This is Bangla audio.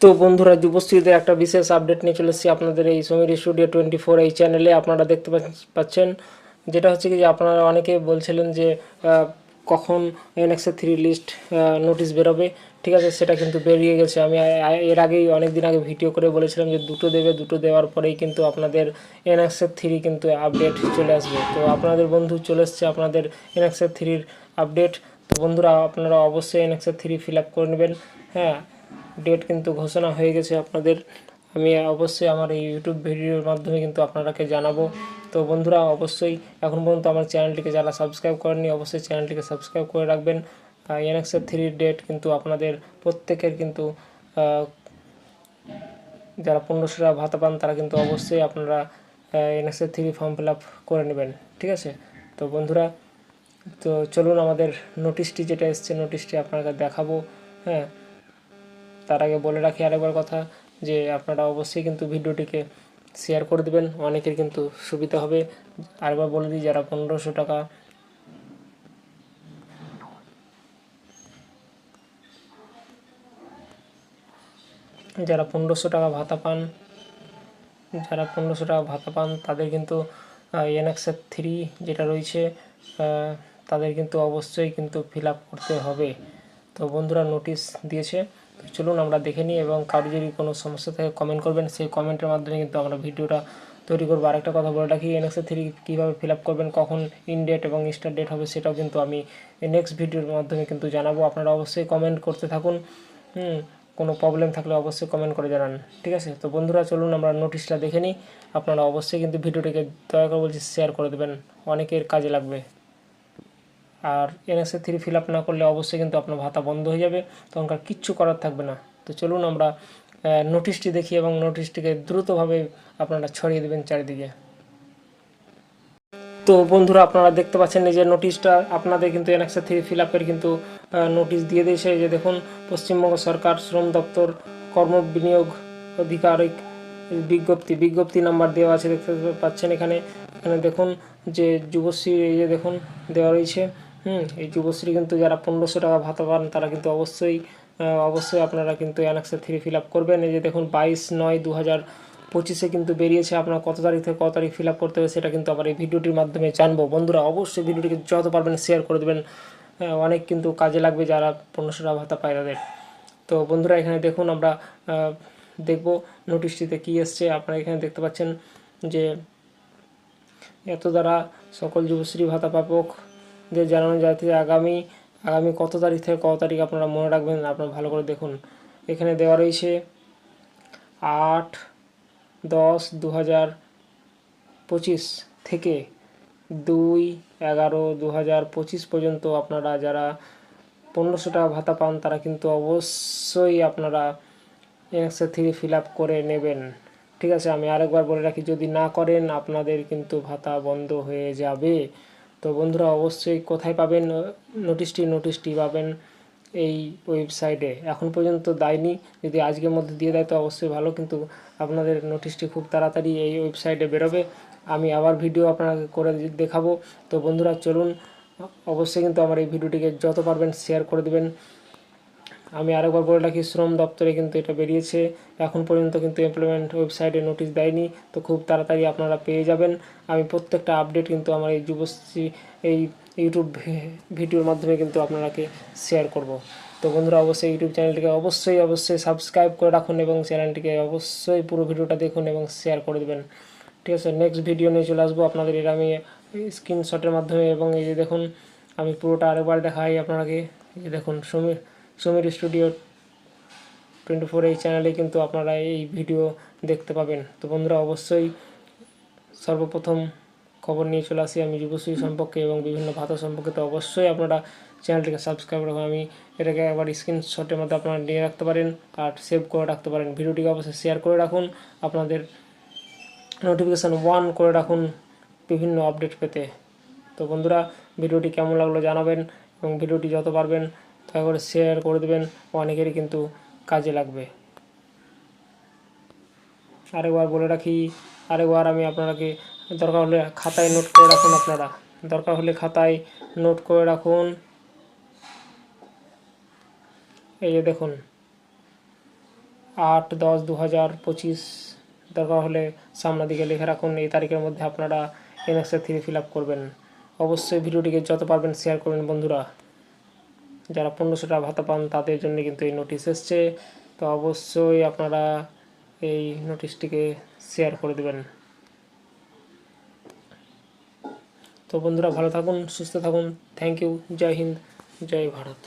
তো বন্ধুরা, যুবশ্রীদের একটা বিশেষ আপডেট নিয়ে চলে এসেছি আপনাদের এই সমীর স্টুডিও টোয়েন্টি ফোর এই চ্যানেলে আপনারা দেখতে পাচ্ছেন, যেটা হচ্ছে কি যে আপনারা অনেকে বলছিলেন যে কখন এনএক্সের থ্রি লিস্ট নোটিশ বেরোবে, ঠিক আছে, সেটা কিন্তু বেরিয়ে গেছে। আমি এর আগেই অনেক দিন আগে ভিডিও করে বলেছিলাম যে দুটো দেবে, দুটো দেওয়ার পরেই কিন্তু আপনাদের এনএক্সের থ্রি কিন্তু আপডেট চলে আসবে। তো আপনাদের বন্ধু চলে এসছে আপনাদের এনএক্সের থ্রির আপডেট তো বন্ধুরা, আপনারা অবশ্যই এনএক্সের থ্রি ফিল আপ করে নেবেন হ্যাঁ। ডেট কিন্তু ঘোষণা হয়ে গেছে আপনাদের। আমি অবশ্যই আমার এই ইউটিউব ভিডিওর মাধ্যমে কিন্তু আপনারাকে জানাব। তো বন্ধুরা, অবশ্যই এখন পর্যন্ত আমার চ্যানেলটিকে যারা সাবস্ক্রাইব করেননি, অবশ্যই চ্যানেলটিকে সাবস্ক্রাইব করে রাখবেন। এনএক্সের থ্রির ডেট কিন্তু আপনাদের প্রত্যেকের কিন্তু যারা পনেরোশো টাকা ভাতা পান, তারা কিন্তু অবশ্যই আপনারা এনএক্সের থ্রি ফর্ম ফিল করে নেবেন। ঠিক আছে? তো বন্ধুরা, তো চলুন আমাদের নোটিশটি যেটা এসছে নোটিশটি আপনাকে দেখাবো। হ্যাঁ তার আগে বলে রাখি আরেকবার কথা যে আপনারা অবশ্যই কিন্তু ভিডিওটিকে শেয়ার করে দেবেন। অনেকের কিন্তু সুবিধা হবে। আরেকবার বলে দিই, যারা পনেরোশো টাকা যারা পনেরোশো টাকা ভাতা পান, যারা পনেরোশো টাকা ভাতা পান, তাদের কিন্তু এনএক্সের থ্রি যেটা রয়েছে তাদের কিন্তু অবশ্যই কিন্তু ফিল করতে হবে। তো বন্ধুরা নোটিশ দিয়েছে। তো চলুন আমরা দেখে নিই এবং কারও যদি কোনো সমস্যা থাকে কমেন্ট করবেন, সেই কমেন্টের মাধ্যমে কিন্তু আমরা ভিডিওটা তৈরি করব। আরেকটা কথা বলে রাখি এনএক্সের থ্রি কীভাবে ফিল আপ করবেন, কখন ইন ডেট এবং স্টার ডেট হবে সেটাও কিন্তু আমি নেক্সট ভিডিওর মাধ্যমে কিন্তু জানাব। আপনারা অবশ্যই কমেন্ট করতে থাকুন। হুম, কোনো প্রবলেম থাকলে অবশ্যই কমেন্ট করে জানান। ঠিক আছে? তো বন্ধুরা, চলুন আমরা নোটিশটা দেখে নিই। আপনারা অবশ্যই কিন্তু ভিডিওটিকে দয়া করে বলছি শেয়ার করে দেবেন। অনেকের কাজে লাগবে। আর এনএসএ থ্রি ফিল আপ না করলে অবশ্যই কিন্তু আপনার ভাতা বন্ধ হয়ে যাবে। তখনকার কিচ্ছু করার থাকবে না। তো চলুন আমরা নোটিশটি দেখি এবং নোটিশটিকে দ্রুতভাবে আপনারা ছড়িয়ে দেবেন চারিদিকে। তো বন্ধুরা, আপনারা দেখতে পাচ্ছেন যে নোটিশটা আপনাদের কিন্তু এনএক্সএ থ্রি ফিল আপের কিন্তু নোটিশ দিয়ে দিয়েছে। যে দেখুন, পশ্চিমবঙ্গ সরকার শ্রম দপ্তর কর্ম বিনিয়োগ আধিকারিক বিজ্ঞপ্তি বিজ্ঞপ্তি নাম্বার দেওয়া আছে, দেখতে পাচ্ছেন এখানে। এখানে দেখুন যে যুবশ্রী, এই যে দেখুন, দেওয়া রয়েছে। হুম, এই যুবশ্রী কিন্তু যারা পনেরোশো টাকা ভাতা পান, তারা কিন্তু অবশ্যই অবশ্যই আপনারা কিন্তু অ্যানেক্সে থ্রি ফিল আপ করবেন। এই যে দেখুন, বাইশ নয় দু হাজার পঁচিশে কিন্তু বেরিয়েছে আপনার কত তারিখ থেকে কত তারিখ ফিল আপ করতে হবে সেটা কিন্তু আবার এই ভিডিওটির মাধ্যমে জানব। বন্ধুরা, অবশ্যই ভিডিওটিকে যত পারবেন শেয়ার করে দেবেন। অনেক কিন্তু কাজে লাগবে যারা পনেরোশো টাকা ভাতা পায় তাদের। তো বন্ধুরা, এখানে দেখুন আমরা দেখব নোটিশটিতে কী এসছে। আপনারা এখানে দেখতে পাচ্ছেন যে এত দ্বারা সকল যুবশ্রী ভাতা প্রাপকদের জানানো যাতে আগামী আগামী কত তারিখ থেকে কত তারিখ আপনারা মনে রাখবেন, আপনারা ভালো করে দেখুন। এখানে দেওয়া রয়েছে আট দশ দু হাজার পঁচিশ থেকে দুই এগারো দু হাজার পঁচিশ পর্যন্ত আপনারা যারা পনেরোশো টাকা ভাতা পান, তারা কিন্তু অবশ্যই আপনারা এনএক্সে থ্রি ফিল আপ করে নেবেন। ঠিক আছে, আমি আরেকবার বলে রাখি, যদি না করেন, আপনাদের কিন্তু ভাতা বন্ধ হয়ে যাবে। তো বন্ধুরা অবশ্যই কোথায় পাবেন নোটিশটি নোটিশটি পাবেন এই ওয়েবসাইটে এখন পর্যন্ত দেয়নি, যদি আজকের মধ্যে দিয়ে দেয় তো অবশ্যই ভালো, কিন্তু আপনাদের নোটিশটি খুব তাড়াতাড়ি এই ওয়েবসাইটে বেরোবে। আমি আবার ভিডিও আপনাকে করে দেখাবো। তো বন্ধুরা চলুন, অবশ্যই কিন্তু আমার এই ভিডিওটিকে যত পারবেন শেয়ার করে দেবেন। আমি আরেকবার বলে রাখি, শ্রম দপ্তরে কিন্তু এটা বেরিয়েছে। এখন পর্যন্ত কিন্তু এমপ্লয়মেন্ট ওয়েবসাইটে নোটিশ দেয়নি, তো খুব তাড়াতাড়ি আপনারা পেয়ে যাবেন। আমি প্রত্যেকটা আপডেট কিন্তু আমার এই যুবশ্রী, এই ইউটিউব ভিডিওর মাধ্যমে কিন্তু আপনারাকে শেয়ার করব। তো বন্ধুরা, অবশ্যই ইউটিউব চ্যানেলটিকে অবশ্যই অবশ্যই সাবস্ক্রাইব করে রাখুন এবং চ্যানেলটিকে অবশ্যই পুরো ভিডিওটা দেখুন এবং শেয়ার করে দেবেন। ঠিক আছে নেক্সট ভিডিও নিয়ে চলে আসব আপনাদের এটা আমি স্ক্রিনশটের মাধ্যমে এবং এই যে দেখুন, আমি পুরোটা আরেকবার দেখাই আপনাকে এই যে দেখুন, Samir Samir studio twenty four এই চ্যানেলে কিন্তু আপনারা এই ভিডিও দেখতে পাবেন। তো বন্ধুরা, অবশ্যই সর্বপ্রথম খবর নিয়ে চলে আসি আমি যুবশ্রী সম্পর্কে এবং বিভিন্ন ভাতা সম্পর্কে। তো অবশ্যই আপনারা চ্যানেলটিকে সাবস্ক্রাইব রাখুন। আমি এটাকে একবার স্ক্রিনশটের মধ্যে আপনারা নিয়ে রাখতে পারেন আর সেভ করে রাখতে পারেন। ভিডিওটিকে অবশ্যই শেয়ার করে রাখুন। আপনাদের নোটিফিকেশান ওয়ান করে রাখুন বিভিন্ন আপডেট পেতে। তো বন্ধুরা, ভিডিওটি কেমন লাগল জানাবেন এবং ভিডিওটি যত পারবেন দয়া শেয়ার করে দেবেন, অনেকেরই কিন্তু কাজে লাগবে। আরেকবার বলে রাখি, আরেকবার আমি আপনাকে দরকার হলে খাতায় নোট করে রাখুন আপনারা। দরকার হলে খাতায় নোট করে রাখুন। এই যে দেখুন, আট দশ দু হাজার পঁচিশ, দরকার হলে সামনের দিকে লিখে রাখুন, এই তারিখের মধ্যে আপনারা এনএক্সে থ্রি ফিল করবেন। অবশ্যই ভিডিওটিকে যত পারবেন শেয়ার করবেন বন্ধুরা। যারা পনেরোশো টাকা ভাতা পান, তাদের জন্য কিন্তু এই নোটিশ এসছে। তো অবশ্যই আপনারা এই নোটিশটিকে শেয়ার করে দেবেন। তো বন্ধুরা ভালো থাকুন, সুস্থ থাকুন। Thank you Jai Hind, Jai Bharat.